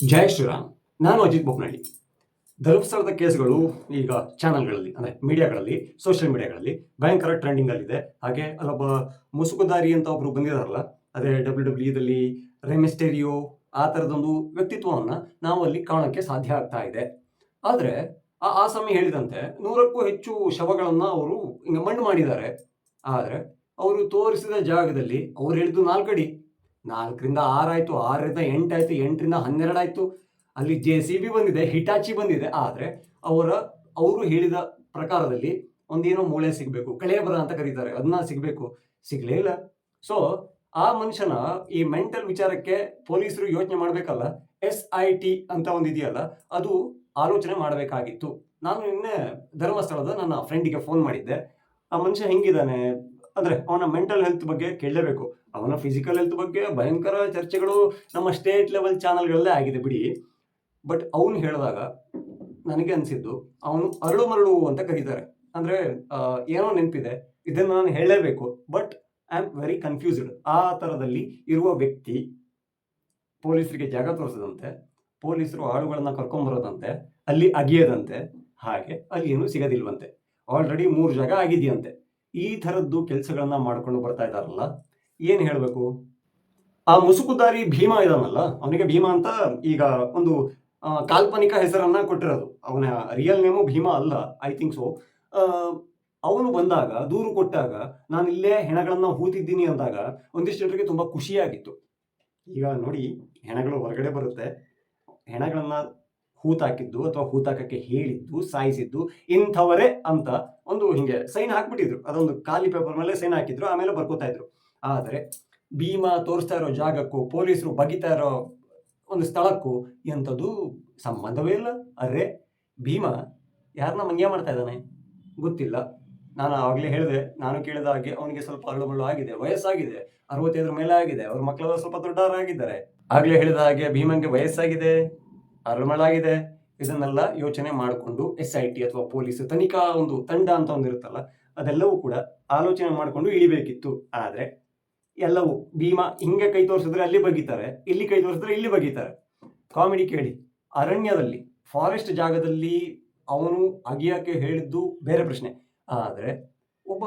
ಜಯ ಶ್ರೀರಾಮ್ ನಾನು ಅಜಿತ್ ಬೊಪ್ಪನಹಳ್ಳಿ ಧರ್ಮಸ್ಥಳದ ಕೇಸ್ಗಳು ಈಗ ಚಾನಲ್ಗಳಲ್ಲಿ, ಅಂದರೆ ಮೀಡಿಯಾಗಳಲ್ಲಿ ಸೋಷಿಯಲ್ ಮೀಡಿಯಾಗಳಲ್ಲಿ ಭಯಂಕರ ಟ್ರೆಂಡಿಂಗಲ್ಲಿದೆ ಹಾಗೆ ಅಲ್ಲೊಬ್ಬ ಮುಸುಕುದಾರಿ ಅಂತ ಒಬ್ರು ಬಂದಿದಾರಲ್ಲ, ಅದೇ ಡಬ್ಲ್ಯೂ ಡಬ್ಲ್ಯೂದಲ್ಲಿ ರೆಮಿಸ್ಟೇರಿಯೋ ಆ ಥರದೊಂದು ವ್ಯಕ್ತಿತ್ವವನ್ನು ನಾವು ಅಲ್ಲಿ ಕಾಣೋಕ್ಕೆ ಸಾಧ್ಯ ಆಗ್ತಾ ಇದೆ. ಆದರೆ ಆ ಆಸಾಮಿ ಹೇಳಿದಂತೆ ನೂರಕ್ಕೂ ಹೆಚ್ಚು ಶವಗಳನ್ನು ಅವರು ಹಿಂಗೆ ಮಣ್ಣು ಮಾಡಿದ್ದಾರೆ. ಆದರೆ ಅವರು ತೋರಿಸಿದ ಜಾಗದಲ್ಲಿ ಅವ್ರು ಹೇಳಿದ್ದು ನಾಲ್ಕಡಿ. ನಾಲ್ಕರಿಂದ ಆರಾಯಿತು, ಆರರಿಂದ ಎಂಟಾಯ್ತು, ಎಂಟರಿಂದ ಹನ್ನೆರಡಾಯಿತು. ಅಲ್ಲಿ ಜೆ ಸಿ ಬಿ ಬಂದಿದೆ, ಹಿಟಾಚಿ ಬಂದಿದೆ. ಆದರೆ ಅವರ, ಅವರು ಹೇಳಿದ ಪ್ರಕಾರದಲ್ಲಿ ಒಂದೇನೋ ಮೂಳೆ ಸಿಗಬೇಕು ಕಳೆಯಬರ ಅಂತ ಕರೀತಾರೆ. ಅದನ್ನ ಸಿಗಬೇಕು. ಸಿಗಲೇ ಇಲ್ಲ. ಸೊ ಆ ಮನುಷ್ಯನ ಈ ಮೆಂಟಲ್ ವಿಚಾರಕ್ಕೆ ಪೊಲೀಸರು ಯೋಚನೆ ಮಾಡಬೇಕಲ್ಲ, ಎಸ್ ಐ ಟಿ ಅಂತ ಒಂದು ಇದೆಯಲ್ಲ, ಅದು ಆಲೋಚನೆ ಮಾಡಬೇಕಾಗಿತ್ತು. ನಾನು ನಿನ್ನೆ ಧರ್ಮಸ್ಥಳದ ನನ್ನ ಫ್ರೆಂಡಿಗೆ ಫೋನ್ ಮಾಡಿದ್ದೆ. ಆ ಮನುಷ್ಯ ಹೆಂಗಿದ್ದಾನೆ? ಅಂದ್ರೆ ಅವನ ಮೆಂಟಲ್ ಹೆಲ್ತ್ ಬಗ್ಗೆ ಕೇಳಲೇಬೇಕು. ಅವನ ಫಿಸಿಕಲ್ ಹೆಲ್ತ್ ಬಗ್ಗೆ ಭಯಂಕರ ಚರ್ಚೆಗಳು ನಮ್ಮ ಸ್ಟೇಟ್ ಲೆವೆಲ್ ಚಾನಲ್ಗಳಲ್ಲೇ ಆಗಿದೆ ಬಿಡಿ. ಬಟ್ ಅವನು ಹೇಳಿದಾಗ ನನಗೆ ಅನಿಸಿದ್ದು, ಅವನು ಅರಳು ಮರಳು ಅಂತ ಕರೀತಾರೆ. ಅಂದ್ರೆ ಏನೋ ನೆನಪಿದೆ, ಇದನ್ನು ನಾನು ಹೇಳಲೇಬೇಕು. But I am very confused ಆ ಥರದಲ್ಲಿ ಇರುವ ವ್ಯಕ್ತಿ ಪೊಲೀಸರಿಗೆ ಜಾಗ ತೋರಿಸದಂತೆ, ಪೊಲೀಸರು ಆಳುಗಳನ್ನ ಕರ್ಕೊಂಬರೋದಂತೆ ಅಲ್ಲಿ ಅಗಿಯದಂತೆ, ಹಾಗೆ ಅಲ್ಲಿ ಏನು ಸಿಗೋದಿಲ್ವಂತೆ. ಆಲ್ರೆಡಿ ಮೂರು ಜಾಗ ಆಗಿದೆಯಂತೆ. ಈ ಥರದ್ದು ಕೆಲಸಗಳನ್ನ ಮಾಡ್ಕೊಂಡು ಬರ್ತಾ ಇದ್ದಾರಲ್ಲ, ಏನು ಹೇಳಬೇಕು? ಆ ಮುಸುಕುದಾರಿ ಭೀಮ ಇದಾನಲ್ಲ, ಅವನಿಗೆ ಭೀಮ ಅಂತ ಈಗ ಒಂದು ಕಾಲ್ಪನಿಕ ಹೆಸರನ್ನ ಕೊಟ್ಟಿರೋದು. ಅವನ ರಿಯಲ್ ನೇಮು ಭೀಮ ಅಲ್ಲ ಐ ಥಿಂಕ್ ಸೊ ಅವನು ಬಂದಾಗ, ದೂರು ಕೊಟ್ಟಾಗ, ನಾನು ಇಲ್ಲೇ ಹೆಣಗಳನ್ನ ಹೂತಿದ್ದೀನಿ ಅಂದಾಗ ಒಂದಿಷ್ಟು ಜನರಿಗೆ ತುಂಬಾ ಖುಷಿಯಾಗಿತ್ತು. ಈಗ ನೋಡಿ, ಹೆಣಗಳು ಹೊರಗಡೆ ಬರುತ್ತೆ. ಹೆಣಗಳನ್ನ ಹೂತಾಕಿದ್ದು ಅಥವಾ ಹೂತಾಕಕ್ಕೆ ಹೇಳಿದ್ದು, ಸಾಯಿಸಿದ್ದು ಇಂಥವರೇ ಅಂತ ಒಂದು ಹಿಂಗೆ ಸೈನ್ ಹಾಕ್ಬಿಟ್ಟಿದ್ರು. ಅದೊಂದು ಖಾಲಿ ಪೇಪರ್ ಮೇಲೆ ಸೈನ್ ಹಾಕಿದ್ರು, ಆಮೇಲೆ ಬರ್ಕೋತಾ ಇದ್ರು. ಆದರೆ ಭೀಮಾ ತೋರಿಸ್ತಾ ಇರೋ ಜಾಗಕ್ಕೂ, ಪೊಲೀಸರು ಬಗಿತಾ ಇರೋ ಒಂದು ಸ್ಥಳಕ್ಕೂ ಎಂಥದ್ದು ಸಂಬಂಧವೇ ಇಲ್ಲ. ಅರೆ, ಭೀಮಾ ಯಾರನ್ನ ಮಂಗ್ಯ ಮಾಡ್ತಾ ಇದ್ದಾನೆ? ಗೊತ್ತಿಲ್ಲ. ನಾನು ಆವಾಗಲೇ ಹೇಳಿದೆ, ನಾನು ಕೇಳಿದ ಹಾಗೆ ಅವನಿಗೆ ಸ್ವಲ್ಪ ಅರಳುಮಳ್ಳು ಆಗಿದೆ, ವಯಸ್ಸಾಗಿದೆ, ಅರವತ್ತೈದರ ಮೇಲೆ ಆಗಿದೆ, ಅವ್ರ ಮಕ್ಕಳೆಲ್ಲ ಸ್ವಲ್ಪ ದೊಡ್ಡವರಾಗಿದ್ದಾರೆ. ಆಗ್ಲೇ ಹೇಳಿದ ಹಾಗೆ ಭೀಮಂಗೆ ವಯಸ್ಸಾಗಿದೆ. ಅರಳುಮಳಾಗಿದೆ ಇದನ್ನೆಲ್ಲ ಯೋಚನೆ ಮಾಡಿಕೊಂಡು ಎಸ್ ಐ ಟಿ ಅಥವಾ ಪೊಲೀಸ್ ತನಿಖಾ ಒಂದು ತಂಡ ಅಂತ ಒಂದು ಇರುತ್ತಲ್ಲ, ಅದೆಲ್ಲವೂ ಕೂಡ ಆಲೋಚನೆ ಮಾಡಿಕೊಂಡು ಇಳಿಬೇಕಿತ್ತು. ಆದರೆ ಎಲ್ಲವೂ ಭೀಮಾ ಹಿಂಗೆ ಕೈ ತೋರಿಸಿದ್ರೆ ಅಲ್ಲಿ ಬಗೀತಾರೆ ಇಲ್ಲಿ ಕೈ ತೋರಿಸಿದ್ರೆ ಇಲ್ಲಿ ಬಗೀತಾರೆ ಕಾಮಿಡಿ ಕೇಳಿ, ಅರಣ್ಯದಲ್ಲಿ ಫಾರೆಸ್ಟ್ ಜಾಗದಲ್ಲಿ ಅವನು ಅಗಿಯಕ್ಕೆ ಹೇಳಿದ್ದು ಬೇರೆ ಪ್ರಶ್ನೆ. ಆದರೆ ಒಬ್ಬ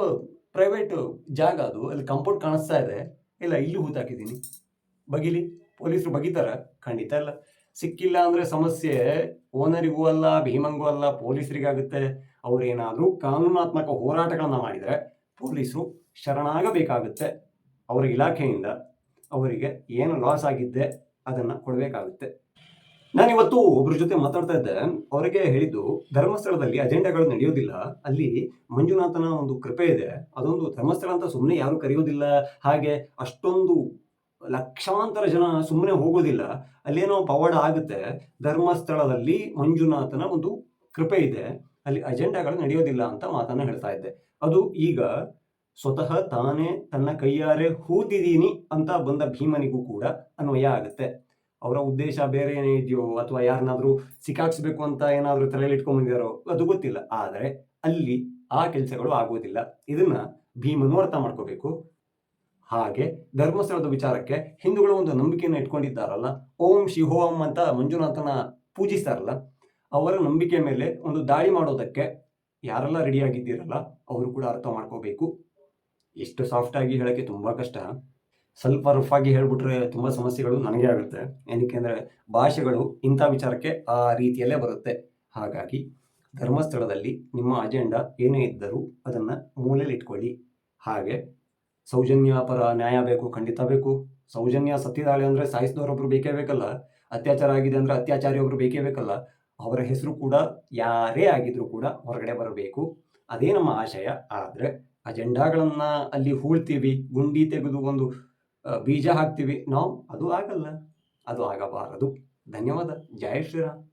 ಪ್ರೈವೇಟ್ ಜಾಗ ಅದು, ಅಲ್ಲಿ ಕಂಪೌಂಡ್ ಕಾಣಿಸ್ತಾ ಇದೆ. ಇಲ್ಲ, ಇಲ್ಲಿ ಹೂತಾಕಿದ್ದೀನಿ. ಬಗಿಲಿ, ಪೊಲೀಸರು ಬಗಿತಾರ ಖಂಡಿತ ಇಲ್ಲ. ಸಿಕ್ಕಿಲ್ಲ ಅಂದ್ರೆ ಸಮಸ್ಯೆ. ಓನರಿಗೂ ಅಲ್ಲ, ಭೀಮಂಗೂ ಅಲ್ಲ, ಪೊಲೀಸರಿಗಾಗುತ್ತೆ. ಅವ್ರೇನಾದ್ರೂ ಕಾನೂನಾತ್ಮಕ ಹೋರಾಟಗಳನ್ನ ಮಾಡಿದರೆ ಪೊಲೀಸರು ಶರಣಾಗಬೇಕಾಗುತ್ತೆ. ಅವರ ಇಲಾಖೆಯಿಂದ ಅವರಿಗೆ ಏನು ಲಾಸ್ ಆಗಿದ್ದೆ ಅದನ್ನ ಕೊಡಬೇಕಾಗುತ್ತೆ. ನಾನಿವತ್ತು ಒಬ್ಬರ ಜೊತೆ ಮಾತಾಡ್ತಾ ಇದ್ದೆ. ಅವರಿಗೆ ಹೇಳಿದ್ದು, ಧರ್ಮಸ್ಥಳದಲ್ಲಿ ಅಜೆಂಡಾಗಳು ನಡೆಯೋದಿಲ್ಲ. ಅಲ್ಲಿ ಮಂಜುನಾಥನ ಒಂದು ಕೃಪೆ ಇದೆ. ಅದೊಂದು ಧರ್ಮಸ್ಥಳ ಅಂತ ಸುಮ್ಮನೆ ಯಾರು ಕರೆಯೋದಿಲ್ಲ. ಹಾಗೆ ಅಷ್ಟೊಂದು ಲಕ್ಷಾಂತರ ಜನ ಸುಮ್ಮನೆ ಹೋಗೋದಿಲ್ಲ. ಅಲ್ಲೇನೋ ಪವಾಡ ಆಗುತ್ತೆ. ಧರ್ಮಸ್ಥಳದಲ್ಲಿ ಮಂಜುನಾಥನ ಒಂದು ಕೃಪೆ ಇದೆ. ಅಲ್ಲಿ ಅಜೆಂಡಾಗಳು ನಡೆಯೋದಿಲ್ಲ ಅಂತ ಮಾತನ್ನ ಹೇಳ್ತಾ ಇದ್ದೆ. ಅದು ಈಗ ಸ್ವತಃ ತಾನೇ ತನ್ನ ಕೈಯಾರೆ ಹೂತಿದ್ದೀನಿ ಅಂತ ಬಂದ ಭೀಮನಿಗೂ ಕೂಡ ಅನ್ವಯ ಆಗುತ್ತೆ. ಅವರ ಉದ್ದೇಶ ಬೇರೆ ಏನೇ ಇದೆಯೋ ಅಥವಾ ಯಾರನ್ನಾದ್ರೂ ಸಿಕ್ಕಾಕ್ಸ್ಬೇಕು ಅಂತ ಏನಾದರೂ ತಲೆಯಲ್ಲಿ ಇಟ್ಕೊಂಡ್ ಅದು ಗೊತ್ತಿಲ್ಲ. ಆದರೆ ಅಲ್ಲಿ ಆ ಕೆಲಸಗಳು ಆಗೋದಿಲ್ಲ. ಇದನ್ನ ಭೀಮನು ಅರ್ಥ ಮಾಡ್ಕೋಬೇಕು. ಹಾಗೆ ಧರ್ಮಸ್ಥಳದ ವಿಚಾರಕ್ಕೆ ಹಿಂದೂಗಳು ಒಂದು ನಂಬಿಕೆಯನ್ನು ಇಟ್ಕೊಂಡಿದ್ದಾರಲ್ಲ? ಓಂ ಶಿಹೋಂ ಅಂತ ಮಂಜುನಾಥನ ಪೂಜಿಸ್ತಾರಲ್ಲ? ಅವರ ನಂಬಿಕೆ ಮೇಲೆ ಒಂದು ದಾಳಿ ಮಾಡೋದಕ್ಕೆ ಯಾರೆಲ್ಲ ರೆಡಿ ಆಗಿದ್ದೀರಲ್ಲ, ಅವರು ಕೂಡ ಅರ್ಥ ಮಾಡ್ಕೋಬೇಕು. ಎಷ್ಟು ಸಾಫ್ಟ್ ಆಗಿ ತುಂಬ ತುಂಬಾ ಕಷ್ಟ. ಸ್ವಲ್ಪ ರಫ್ ಆಗಿ ಹೇಳ್ಬಿಟ್ರೆ ತುಂಬ ಸಮಸ್ಯೆಗಳು ನನಗೆ ಆಗುತ್ತೆ. ಏನಕ್ಕೆ ಅಂದರೆ ಭಾಷೆಗಳು ಇಂಥ ವಿಚಾರಕ್ಕೆ ಆ ರೀತಿಯಲ್ಲೇ ಬರುತ್ತೆ. ಹಾಗಾಗಿ ಧರ್ಮಸ್ಥಳದಲ್ಲಿ ನಿಮ್ಮ ಅಜೆಂಡಾ ಏನೇ ಇದ್ದರೂ ಅದನ್ನು ಮೂಲೆಯಲ್ಲಿ ಇಟ್ಕೊಳ್ಳಿ. ಹಾಗೆ ಸೌಜನ್ಯ ಪರ ನ್ಯಾಯ ಬೇಕು, ಖಂಡಿತ ಬೇಕು. ಸೌಜನ್ಯ ಸತ್ತಿದಾಳೆ ಅಂದ್ರೆ ಸಾಯಿಸಿದವರೊಬ್ರು ಬೇಕೇ ಬೇಕಲ್ಲ. ಅತ್ಯಾಚಾರ ಆಗಿದೆ ಅಂದ್ರೆ ಅತ್ಯಾಚಾರಿ ಒಬ್ರು ಬೇಕೇ ಬೇಕಲ್ಲ. ಅವರ ಹೆಸರು ಕೂಡ ಯಾರೇ ಆಗಿದ್ರು ಕೂಡ ಹೊರಗಡೆ ಬರಬೇಕು. ಅದೇ ನಮ್ಮ ಆಶಯ. ಆದ್ರೆ ಅಜೆಂಡಾಗಳನ್ನ ಅಲ್ಲಿ ಹೂಳ್ತೀವಿ, ಗುಂಡಿ ತೆಗೆದು ಒಂದು ಬೀಜ ಹಾಕ್ತೀವಿ. ನಾವು ಅದು ಆಗಲ್ಲ. ಅದು ಆಗಬಾರದು. ಧನ್ಯವಾದ. ಜಯ ಶ್ರೀರಾಮ್.